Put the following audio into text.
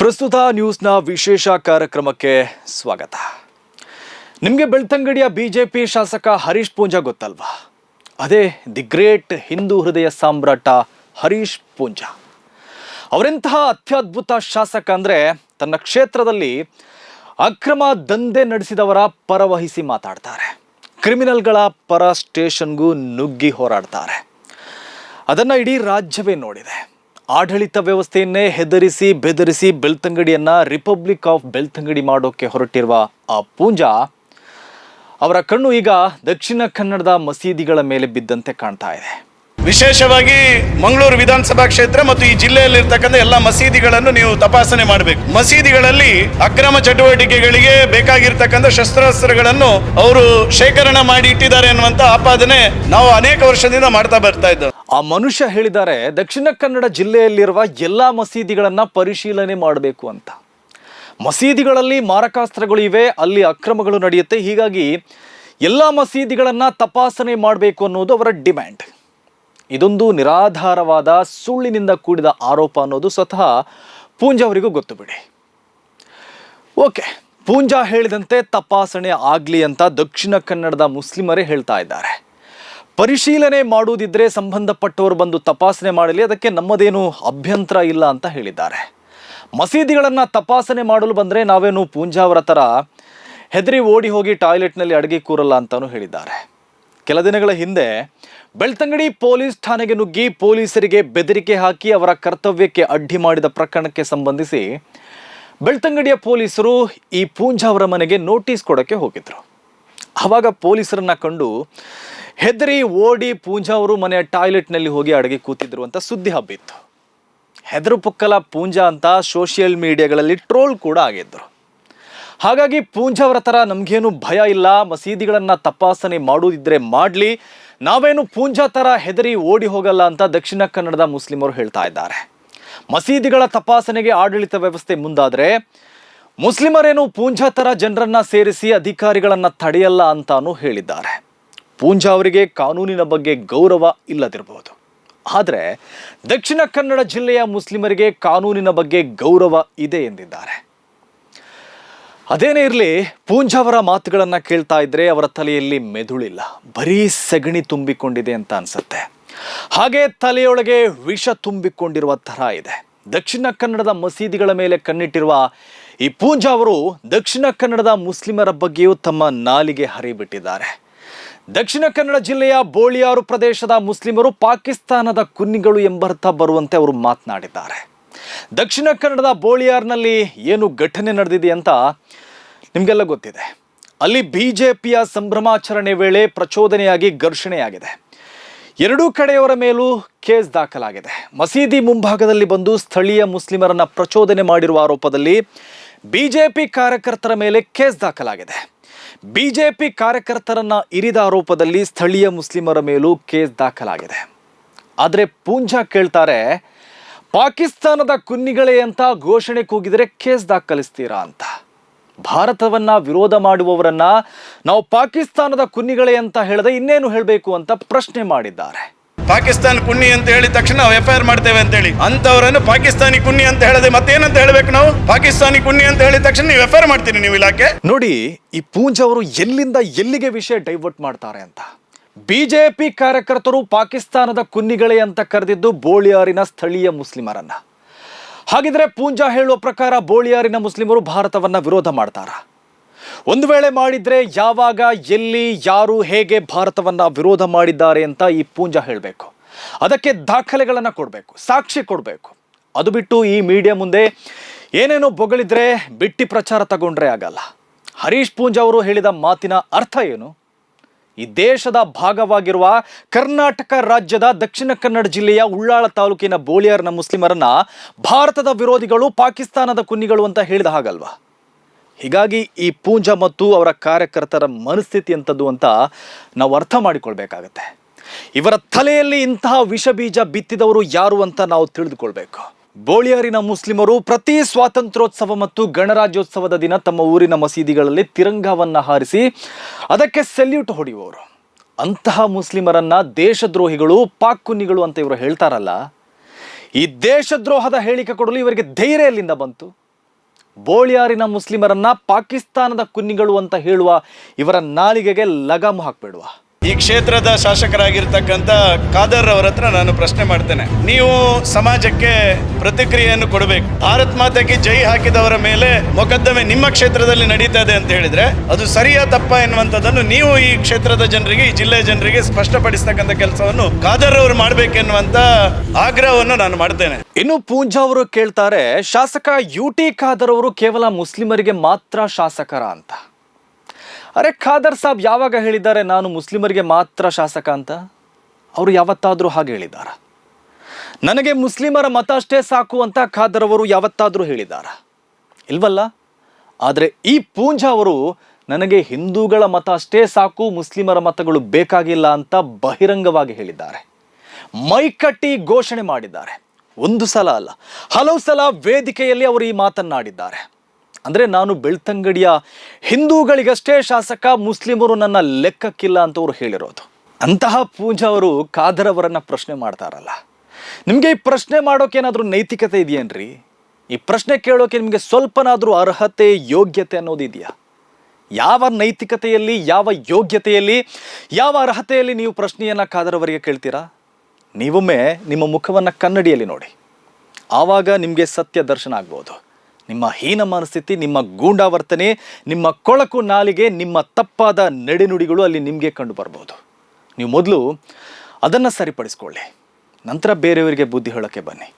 ಪ್ರಸ್ತುತ ನ್ಯೂಸ್ನ ವಿಶೇಷ ಕಾರ್ಯಕ್ರಮಕ್ಕೆ ಸ್ವಾಗತ. ನಿಮಗೆ ಬೆಳ್ತಂಗಡಿಯ ಬಿಜೆಪಿ ಶಾಸಕ ಹರೀಶ್ ಪೂಂಜಾ ಗೊತ್ತಲ್ವಾ? ಅದೇ ದಿ ಗ್ರೇಟ್ ಹಿಂದೂ ಹೃದಯ ಸಾಮ್ರಾಟ ಹರೀಶ್ ಪೂಂಜಾ. ಅವರೆಂತಹ ಅತ್ಯದ್ಭುತ ಶಾಸಕ ಅಂದರೆ ತನ್ನ ಕ್ಷೇತ್ರದಲ್ಲಿ ಅಕ್ರಮ ದಂಧೆ ನಡೆಸಿದವರ ಪರವಹಿಸಿ ಮಾತಾಡ್ತಾರೆ. ಕ್ರಿಮಿನಲ್ಗಳ ಪರ ಸ್ಟೇಷನ್ಗೂ ನುಗ್ಗಿ ಹೋರಾಡ್ತಾರೆ. ಅದನ್ನು ಇಡೀ ರಾಜ್ಯವೇ ನೋಡಿದೆ. ಆಡಳಿತ ವ್ಯವಸ್ಥೆಯನ್ನೇ ಹೆದರಿಸಿ, ಬೆದರಿಸಿ ಬೆಳ್ತಂಗಡಿಯನ್ನ ರಿಪಬ್ಲಿಕ್ ಆಫ್ ಬೆಳ್ತಂಗಡಿ ಮಾಡೋಕೆ ಹೊರಟಿರುವ ಆ ಪೂಂಜಾ, ಅವರ ಕಣ್ಣು ಈಗ ದಕ್ಷಿಣ ಕನ್ನಡದ ಮಸೀದಿಗಳ ಮೇಲೆ ಬಿದ್ದಂತೆ ಕಾಣ್ತಾ ಇದೆ. ವಿಶೇಷವಾಗಿ ಮಂಗಳೂರು ವಿಧಾನಸಭಾ ಕ್ಷೇತ್ರ ಮತ್ತು ಈ ಜಿಲ್ಲೆಯಲ್ಲಿರ್ತಕ್ಕಂಥ ಎಲ್ಲ ಮಸೀದಿಗಳನ್ನು ನೀವು ತಪಾಸಣೆ ಮಾಡಬೇಕು. ಮಸೀದಿಗಳಲ್ಲಿ ಅಕ್ರಮ ಚಟುವಟಿಕೆಗಳಿಗೆ ಬೇಕಾಗಿರ್ತಕ್ಕಂಥ ಶಸ್ತ್ರಾಸ್ತ್ರಗಳನ್ನು ಅವರು ಶೇಖರಣೆ ಮಾಡಿ ಇಟ್ಟಿದ್ದಾರೆ ಅನ್ನುವಂತ ಆಪಾದನೆ ನಾವು ಅನೇಕ ವರ್ಷದಿಂದ ಮಾಡ್ತಾ ಬರ್ತಾ ಇದ್ದೇವೆ ಆ ಮನುಷ್ಯ ಹೇಳಿದ್ದಾರೆ, ದಕ್ಷಿಣ ಕನ್ನಡ ಜಿಲ್ಲೆಯಲ್ಲಿರುವ ಎಲ್ಲ ಮಸೀದಿಗಳನ್ನು ಪರಿಶೀಲನೆ ಮಾಡಬೇಕು ಅಂತ. ಮಸೀದಿಗಳಲ್ಲಿ ಮಾರಕಾಸ್ತ್ರಗಳು ಇವೆ, ಅಲ್ಲಿ ಅಕ್ರಮಗಳು ನಡೆಯುತ್ತೆ. ಹೀಗಾಗಿ ಎಲ್ಲ ಮಸೀದಿಗಳನ್ನು ತಪಾಸಣೆ ಮಾಡಬೇಕು ಅನ್ನೋದು ಅವರ ಡಿಮ್ಯಾಂಡ್. ಇದೊಂದು ನಿರಾಧಾರವಾದ, ಸುಳ್ಳಿನಿಂದ ಕೂಡಿದ ಆರೋಪ ಅನ್ನೋದು ಸ್ವತಃ ಪೂಂಜಾ ಅವರಿಗೂ ಗೊತ್ತು ಬಿಡಿ. ಓಕೆ, ಪೂಂಜಾ ಹೇಳಿದಂತೆ ತಪಾಸಣೆ ಆಗಲಿ ಅಂತ ದಕ್ಷಿಣ ಕನ್ನಡದ ಮುಸ್ಲಿಮರೇ ಹೇಳ್ತಾ ಇದ್ದಾರೆ. ಪರಿಶೀಲನೆ ಮಾಡುವುದಿದ್ರೆ ಸಂಬಂಧಪಟ್ಟವರು ಬಂದು ತಪಾಸಣೆ ಮಾಡಲಿ, ಅದಕ್ಕೆ ನಮ್ಮದೇನು ಅಭ್ಯಂತರ ಇಲ್ಲ ಅಂತ ಹೇಳಿದ್ದಾರೆ. ಮಸೀದಿಗಳನ್ನು ತಪಾಸಣೆ ಮಾಡಲು ಬಂದರೆ ನಾವೇನು ಪೂಂಜಾವರ ಥರ ಹೆದರಿ ಓಡಿ ಹೋಗಿ ಟಾಯ್ಲೆಟ್ನಲ್ಲಿ ಅಡುಗೆ ಕೂರಲ್ಲ ಅಂತಲೂ ಹೇಳಿದ್ದಾರೆ. ಕೆಲ ದಿನಗಳ ಹಿಂದೆ ಬೆಳ್ತಂಗಡಿ ಪೊಲೀಸ್ ಠಾಣೆಗೆ ನುಗ್ಗಿ ಪೊಲೀಸರಿಗೆ ಬೆದರಿಕೆ ಹಾಕಿ ಅವರ ಕರ್ತವ್ಯಕ್ಕೆ ಅಡ್ಡಿ ಮಾಡಿದ ಪ್ರಕರಣಕ್ಕೆ ಸಂಬಂಧಿಸಿ ಬೆಳ್ತಂಗಡಿಯ ಪೊಲೀಸರು ಈ ಪೂಂಜಾವರ ಮನೆಗೆ ನೋಟಿಸ್ ಕೊಡೋಕ್ಕೆ ಹೋಗಿದ್ರು. ಆವಾಗ ಪೊಲೀಸರನ್ನ ಕಂಡು ಹೆದರಿ ಓಡಿ ಪೂಂಜಾ ಅವರು ಮನೆಯ ಟಾಯ್ಲೆಟ್ನಲ್ಲಿ ಹೋಗಿ ಅಡುಗೆ ಕೂತಿದ್ರು ಅಂತ ಸುದ್ದಿ ಹಬ್ಬಿತ್ತು. ಹೆದರು ಪುಕ್ಕಲ ಪೂಂಜಾ ಅಂತ ಸೋಷಿಯಲ್ ಮೀಡಿಯಾಗಳಲ್ಲಿ ಟ್ರೋಲ್ ಕೂಡ ಆಗಿದ್ರು. ಹಾಗಾಗಿ ಪೂಂಜಾ ಅವರ ಥರ ನಮಗೇನು ಭಯ ಇಲ್ಲ, ಮಸೀದಿಗಳನ್ನು ತಪಾಸಣೆ ಮಾಡುವುದಿದ್ರೆ ಮಾಡಲಿ, ನಾವೇನು ಪೂಂಜಾ ಥರ ಹೆದರಿ ಓಡಿ ಹೋಗಲ್ಲ ಅಂತ ದಕ್ಷಿಣ ಕನ್ನಡದ ಮುಸ್ಲಿಮರು ಹೇಳ್ತಾ ಇದ್ದಾರೆ. ಮಸೀದಿಗಳ ತಪಾಸಣೆಗೆ ಆಡಳಿತ ವ್ಯವಸ್ಥೆ ಮುಂದಾದರೆ ಮುಸ್ಲಿಮರೇನು ಪೂಂಜಾ ಥರ ಜನರನ್ನ ಸೇರಿಸಿ ಅಧಿಕಾರಿಗಳನ್ನ ತಡೆಯಲ್ಲ ಅಂತಾನೂ ಹೇಳಿದ್ದಾರೆ. ಪೂಂಜಾ ಅವರಿಗೆ ಕಾನೂನಿನ ಬಗ್ಗೆ ಗೌರವ ಇಲ್ಲದಿರಬಹುದು. ಆದರೆ ದಕ್ಷಿಣ ಕನ್ನಡ ಜಿಲ್ಲೆಯ ಮುಸ್ಲಿಮರಿಗೆ ಕಾನೂನಿನ ಬಗ್ಗೆ ಗೌರವ ಇದೆ ಎಂದಿದ್ದಾರೆ. ಅದೇನೇ ಇರಲಿ, ಪೂಂಜಾ ಅವರ ಮಾತುಗಳನ್ನು ಕೇಳ್ತಾ ಇದ್ರೆ ಅವರ ತಲೆಯಲ್ಲಿ ಮೆದುಳಿಲ್ಲ. ಬರೀ ಸಗಣಿ ತುಂಬಿಕೊಂಡಿದೆ ಅಂತ ಅನ್ಸುತ್ತೆ. ಹಾಗೆ ತಲೆಯೊಳಗೆ ವಿಷ ತುಂಬಿಕೊಂಡಿರುವ ತರ ಇದೆ. ದಕ್ಷಿಣ ಕನ್ನಡದ ಮಸೀದಿಗಳ ಮೇಲೆ ಕಣ್ಣಿಟ್ಟಿರುವ ಈ ಪೂಂಜಾ ಅವರು ದಕ್ಷಿಣ ಕನ್ನಡದ ಮುಸ್ಲಿಮರ ಬಗ್ಗೆಯೂ ತಮ್ಮ ನಾಲಿಗೆ ಹರಿಬಿಟ್ಟಿದ್ದಾರೆ. ದಕ್ಷಿಣ ಕನ್ನಡ ಜಿಲ್ಲೆಯ ಬೋಳಿಯಾರು ಪ್ರದೇಶದ ಮುಸ್ಲಿಮರು ಪಾಕಿಸ್ತಾನದ ಕುನ್ನಿಗಳು ಎಂಬರ್ಥ ಬರುವಂತೆ ಅವರು ಮಾತನಾಡಿದ್ದಾರೆ. ದಕ್ಷಿಣ ಕನ್ನಡದ ಬೋಳಿಯಾರ್ನಲ್ಲಿ ಏನು ಘಟನೆ ನಡೆದಿದೆ ಅಂತ ನಿಮಗೆಲ್ಲ ಗೊತ್ತಿದೆ. ಅಲ್ಲಿ ಬಿ ಜೆ ಪಿಯ ಸಂಭ್ರಮಾಚರಣೆ ವೇಳೆ ಪ್ರಚೋದನೆಯಾಗಿ ಘರ್ಷಣೆಯಾಗಿದೆ. ಎರಡೂ ಕಡೆಯವರ ಮೇಲೂ ಕೇಸ್ ದಾಖಲಾಗಿದೆ. ಮಸೀದಿ ಮುಂಭಾಗದಲ್ಲಿ ಬಂದು ಸ್ಥಳೀಯ ಮುಸ್ಲಿಮರನ್ನ ಪ್ರಚೋದನೆ ಮಾಡಿರುವ ಆರೋಪದಲ್ಲಿ ಬಿಜೆಪಿ ಕಾರ್ಯಕರ್ತರ ಮೇಲೆ ಕೇಸ್ ದಾಖಲಾಗಿದೆ. ಬಿಜೆಪಿ ಕಾರ್ಯಕರ್ತರನ್ನ ಇರಿದ ಆರೋಪದಲ್ಲಿ ಸ್ಥಳೀಯ ಮುಸ್ಲಿಮರ ಮೇಲೂ ಕೇಸ್ ದಾಖಲಾಗಿದೆ. ಆದರೆ ಪೂಂಜಾ ಕೇಳ್ತಾರೆ, ಪಾಕಿಸ್ತಾನದ ಕುನ್ನಿಗಳೇ ಅಂತ ಘೋಷಣೆ ಕೂಗಿದರೆ ಕೇಸ್ ದಾಖಲಿಸ್ತೀರಾ ಅಂತ. ಭಾರತವನ್ನ ವಿರೋಧ ಮಾಡುವವರನ್ನ ನಾವು ಪಾಕಿಸ್ತಾನದ ಕುನ್ನಿಗಳೇ ಅಂತ ಹೇಳದೆ ಇನ್ನೇನು ಹೇಳಬೇಕು ಅಂತ ಪ್ರಶ್ನೆ ಮಾಡಿದ್ದಾರೆ. ಪಾಕಿಸ್ತಾನ ಕುನ್ನಿ ಅಂತ ಹೇಳಿದ ತಕ್ಷಣ ನಾವು ಎಫ್ ಐ ಆರ್ ಮಾಡ್ತೇವೆ ಅಂತ ಹೇಳಿ. ಅಂತವರನ್ನು ಪಾಕಿಸ್ತಾನಿ ಕುನ್ನಿ ಅಂತ ಹೇಳದೆ ಮತ್ತೇನಂತ ಹೇಳಬೇಕು ನಾವು? ಪಾಕಿಸ್ತಾನಿ ಕುನ್ನಿ ಅಂತ ಹೇಳಿದ ತಕ್ಷಣ ನೀವು ಎಫ್ ಐ ಆರ್ ಮಾಡ್ತೀರಿ ನೀವು ಇಲಾಖೆ? ನೋಡಿ, ಈ ಪೂಂಜ್ ಅವರು ಎಲ್ಲಿಂದ ಎಲ್ಲಿಗೆ ವಿಷಯ ಡೈವರ್ಟ್ ಮಾಡ್ತಾರೆ ಅಂತ? ಬಿಜೆಪಿ ಕಾರ್ಯಕರ್ತರು ಪಾಕಿಸ್ತಾನದ ಕುನ್ನಿಗಳೇ ಅಂತ ಕರೆದಿದ್ದು ಬೋಳಿಯಾರಿನ ಸ್ಥಳೀಯ ಮುಸ್ಲಿಮರನ್ನ. ಹಾಗಿದ್ರೆ ಪೂಂಜಾ ಹೇಳುವ ಪ್ರಕಾರ ಬೋಳಿಯಾರಿನ ಮುಸ್ಲಿಮರು ಭಾರತವನ್ನ ವಿರೋಧ ಮಾಡ್ತಾರ? ಒಂದು ವೇಳೆ ಮಾಡಿದ್ರೆ ಯಾವಾಗ, ಎಲ್ಲಿ, ಯಾರು, ಹೇಗೆ ಭಾರತವನ್ನ ವಿರೋಧ ಮಾಡಿದ್ದಾರೆ ಅಂತ ಈ ಪೂಂಜಾ ಹೇಳಬೇಕು. ಅದಕ್ಕೆ ದಾಖಲೆಗಳನ್ನು ಕೊಡಬೇಕು, ಸಾಕ್ಷಿ ಕೊಡಬೇಕು. ಅದು ಬಿಟ್ಟು ಈ ಮೀಡಿಯಾ ಮುಂದೆ ಏನೇನೋ ಬೊಗಳಿದ್ರೆ ಬಿಟ್ಟಿ ಪ್ರಚಾರ ತಗೊಂಡ್ರೆ ಆಗಲ್ಲ. ಹರೀಶ್ ಪೂಂಜಾ ಅವರು ಹೇಳಿದ ಮಾತಿನ ಅರ್ಥ ಏನು? ಈ ದೇಶದ ಭಾಗವಾಗಿರುವ ಕರ್ನಾಟಕ ರಾಜ್ಯದ ದಕ್ಷಿಣ ಕನ್ನಡ ಜಿಲ್ಲೆಯ ಉಳ್ಳಾಳ ತಾಲೂಕಿನ ಬೋಳಿಯಾರ್ನ ಮುಸ್ಲಿಮರನ್ನ ಭಾರತದ ವಿರೋಧಿಗಳು ಪಾಕಿಸ್ತಾನದ ಕುನ್ನಿಗಳು ಅಂತ ಹೇಳಿದ ಹಾಗಲ್ವಾ? ಹೀಗಾಗಿ ಈ ಪೂಂಜಾ ಮತ್ತು ಅವರ ಕಾರ್ಯಕರ್ತರ ಮನಸ್ಥಿತಿ ಎಂಥದ್ದು ಅಂತ ನಾವು ಅರ್ಥ ಮಾಡಿಕೊಳ್ಬೇಕಾಗತ್ತೆ. ಇವರ ತಲೆಯಲ್ಲಿ ಇಂತಹ ವಿಷ ಬೀಜ ಬಿತ್ತಿದವರು ಯಾರು ಅಂತ ನಾವು ತಿಳಿದುಕೊಳ್ಬೇಕು. ಬೋಳಿಯಾರಿನ ಮುಸ್ಲಿಮರು ಪ್ರತಿ ಸ್ವಾತಂತ್ರ್ಯೋತ್ಸವ ಮತ್ತು ಗಣರಾಜ್ಯೋತ್ಸವದ ದಿನ ತಮ್ಮ ಊರಿನ ಮಸೀದಿಗಳಲ್ಲಿ ತಿರಂಗವನ್ನು ಹಾರಿಸಿ ಅದಕ್ಕೆ ಸೆಲ್ಯೂಟ್ ಹೊಡೆಯುವವರು. ಅಂತಹ ಮುಸ್ಲಿಮರನ್ನ ದೇಶದ್ರೋಹಿಗಳು, ಪಾಕ್ ಕುನ್ನಿಗಳು ಅಂತ ಇವರು ಹೇಳ್ತಾರಲ್ಲ, ಈ ದೇಶದ್ರೋಹದ ಹೇಳಿಕೆ ಕೊಡಲು ಇವರಿಗೆ ಧೈರ್ಯ ಎಲ್ಲಿಂದ ಬಂತು? ಬೋಳಿಯಾರಿನ ಮುಸ್ಲಿಮರನ್ನ ಪಾಕಿಸ್ತಾನದ ಕುನ್ನಿಗಳು ಅಂತ ಹೇಳುವ ಇವರ ನಾಲಿಗೆಗೆ ಲಗಾಮು ಹಾಕ್ಬೇಡುವ. ಈ ಕ್ಷೇತ್ರದ ಶಾಸಕರಾಗಿರ್ತಕ್ಕಂಥ ಖಾದರ್ ಅವರ ಹತ್ರ ನಾನು ಪ್ರಶ್ನೆ ಮಾಡ್ತೇನೆ. ನೀವು ಸಮಾಜಕ್ಕೆ ಪ್ರತಿಕ್ರಿಯೆಯನ್ನು ಕೊಡಬೇಕು. ಭಾರತ್ ಮಾತೆಗೆ ಜೈ ಹಾಕಿದವರ ಮೇಲೆ ಮೊಕದ್ದಮೆ ನಿಮ್ಮ ಕ್ಷೇತ್ರದಲ್ಲಿ ನಡೀತಾ ಇದೆ ಅಂತ ಹೇಳಿದ್ರೆ ಅದು ಸರಿಯಾ ತಪ್ಪ ಎನ್ನುವಂಥದ್ದನ್ನು ನೀವು ಈ ಕ್ಷೇತ್ರದ ಜನರಿಗೆ, ಈ ಜಿಲ್ಲೆಯ ಜನರಿಗೆ ಸ್ಪಷ್ಟಪಡಿಸ್ತಕ್ಕಂಥ ಕೆಲಸವನ್ನು ಖಾದರ್ ಅವರು ಮಾಡ್ಬೇಕೆನ್ನುವಂತ ಆಗ್ರಹವನ್ನು ನಾನು ಮಾಡ್ತೇನೆ. ಇನ್ನು ಪೂಂಜಾ ಅವರು ಕೇಳ್ತಾರೆ, ಶಾಸಕ ಯು ಟಿ ಖಾದರ್ ಅವರು ಕೇವಲ ಮುಸ್ಲಿಮರಿಗೆ ಮಾತ್ರ ಶಾಸಕರ ಅಂತ. ಅರೆ ಖಾದರ್ ಸಾಬ್ ಯಾವಾಗ ಹೇಳಿದ್ದಾರೆ? ನಾನು ಮುಸ್ಲಿಮರಿಗೆ ಮಾತ್ರ ಶಾಸಕ ಅಂತ? ಅವರು ಯಾವತ್ತಾದರೂ ಹಾಗೆ ಹೇಳಿದ್ದಾರ? ನನಗೆ ಮುಸ್ಲಿಮರ ಮತ ಅಷ್ಟೇ ಸಾಕು ಅಂತ ಖಾದರ್ ಅವರು ಯಾವತ್ತಾದರೂ ಹೇಳಿದ್ದಾರ? ಇಲ್ವಲ್ಲ? ಆದರೆ ಈ ಪೂಂಜಾ ಅವರು ನನಗೆ ಹಿಂದೂಗಳ ಮತ ಅಷ್ಟೇ ಸಾಕು, ಮುಸ್ಲಿಮರ ಮತಗಳು ಬೇಕಾಗಿಲ್ಲ ಅಂತ ಬಹಿರಂಗವಾಗಿ ಹೇಳಿದ್ದಾರೆ. ಮೈಕಟ್ಟಿ ಘೋಷಣೆ ಮಾಡಿದ್ದಾರೆ. ಒಂದು ಸಲ ಅಲ್ಲ. ಹಲವು ಸಲ ವೇದಿಕೆಯಲ್ಲಿ ಅವರು ಈ ಮಾತನ್ನಾಡಿದ್ದಾರೆ. ಅಂದರೆ ನಾನು ಬೆಳ್ತಂಗಡಿಯ ಹಿಂದೂಗಳಿಗಷ್ಟೇ ಶಾಸಕ, ಮುಸ್ಲಿಮರು ನನ್ನ ಲೆಕ್ಕಕ್ಕಿಲ್ಲ ಅಂತ ಅವರು ಹೇಳಿರೋದು. ಅಂತಹ ಪೂಜಾ ಅವರು ಖಾದರ್ ಅವರನ್ನ ಪ್ರಶ್ನೆ ಮಾಡ್ತಾರಲ್ಲ. ನಿಮಗೆ ಈ ಪ್ರಶ್ನೆ ಮಾಡೋಕೇನಾದರೂ ನೈತಿಕತೆ ಇದೆಯೇನ್ರಿ? ಈ ಪ್ರಶ್ನೆ ಕೇಳೋಕೆ ನಿಮಗೆ ಸ್ವಲ್ಪನಾದರೂ ಅರ್ಹತೆ, ಯೋಗ್ಯತೆ ಅನ್ನೋದು ಇದೆಯಾ? ಯಾವ ನೈತಿಕತೆಯಲ್ಲಿ, ಯಾವ ಯೋಗ್ಯತೆಯಲ್ಲಿ, ಯಾವ ಅರ್ಹತೆಯಲ್ಲಿ ನೀವು ಪ್ರಶ್ನೆಯನ್ನು ಖಾದರ್ ಅವರಿಗೆ ಕೇಳ್ತೀರಾ? ನೀವೊಮ್ಮೆ ನಿಮ್ಮ ಮುಖವನ್ನು ಕನ್ನಡಿಯಲ್ಲಿ ನೋಡಿ. ಆವಾಗ ನಿಮಗೆ ಸತ್ಯ ದರ್ಶನ ಆಗ್ಬೋದು. ನಿಮ್ಮ ಹೀನ ಮನಸ್ಥಿತಿ, ನಿಮ್ಮ ಗೂಂಡಾವರ್ತನೆ, ನಿಮ್ಮ ಕೊಳಕು ನಾಲಿಗೆ, ನಿಮ್ಮ ತಪ್ಪಾದ ನಡೆನುಡಿಗಳು ಅಲ್ಲಿ ನಿಮಗೆ ಕಂಡು ಬರಬಹುದು ನೀವು ಮೊದಲು ಅದನ್ನು ಸರಿಪಡಿಸ್ಕೊಳ್ಳಿ. ನಂತರ ಬೇರೆಯವರಿಗೆ ಬುದ್ಧಿ ಹೇಳೋಕ್ಕೆ ಬನ್ನಿ.